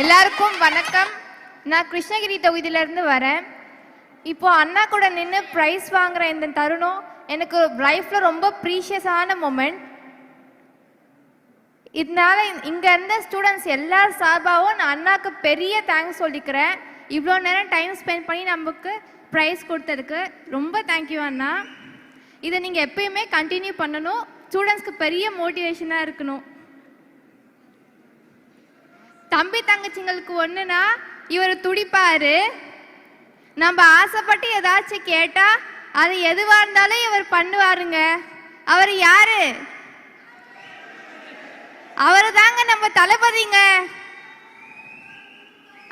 எல்லாருக்கும் வணக்கம். நான் கிருஷ்ணகிரி தொகுதியிலேருந்து வரேன். இப்போ அண்ணா கூட நின்று ப்ரைஸ் வாங்குற இந்த தருணம் எனக்கு லைஃப்பில் ரொம்ப ப்ரீஷியஸான மூமெண்ட் இதனால இங்கே இருந்த ஸ்டூடெண்ட்ஸ் எல்லார் சார்பாகவும் நான் அண்ணாக்கு பெரிய தேங்க்ஸ் சொல்லிக்கிறேன். இவ்வளோ நேரம் டைம் ஸ்பெண்ட் பண்ணி நமக்கு ப்ரைஸ் கொடுத்ததுக்கு ரொம்ப தேங்க்யூ அண்ணா. இதை நீங்கள் எப்பயுமே கண்டினியூ பண்ணணும். ஸ்டூடெண்ட்ஸ்க்கு பெரிய மோட்டிவேஷனாக இருக்கணும். தம்பி தங்கச்சிங்களுக்கு ஒண்ணுனா இவர் துடிப்பாரு. நம்ம ஆசைப்பட்டு ஏதாச்சும் கேட்டா அது எதுவா இருந்தாலும் இவர் பண்ணுவாருங்க. அவர் யாரு? அவரு தாங்க நம்ம தளபதிங்க.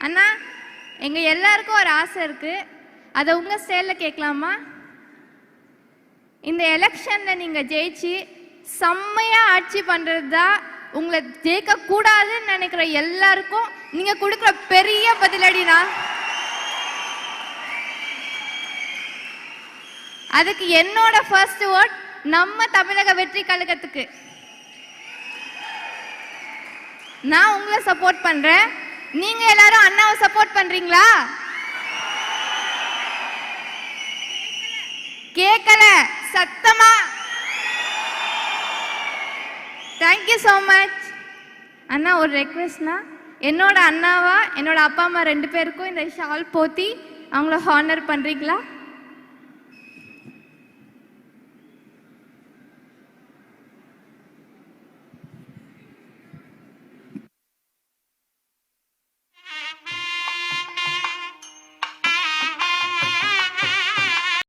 அண்ணா எங்க எல்லாருக்கும் ஒரு ஆசை இருக்கு. அதை உங்க ஸ்டைல்ல கேட்கலாமா? இந்த எலெக்ஷன்ல நீங்க ஜெயிச்சு செம்மையா ஆட்சி பண்றது தான் உங்களை ஜெயிக்க கூடாதுன்னு நினைக்கிற எல்லாருக்கும் நீங்க கொடுக்குற பெரிய பதிலடினா? அதுக்கு என்னோட ஃபர்ஸ்ட் வேர்ட் நம்ம தமிழக வெற்றி கழகத்துக்கு. நான் உங்களை சப்போர்ட் பண்றேன். நீங்க எல்லாரும் அண்ணாவை சப்போர்ட் பண்றீங்களா? கேட்கல சத் தேங்க்யூ ஸோ மச் அண்ணா ஒரு ரெக்வெஸ்ட்னா என்னோட அண்ணாவா என்னோட அப்பா அம்மா ரெண்டு பேருக்கும் இந்த ஷால் போத்தி அவங்கள ஹானர் பண்ணுறீங்களா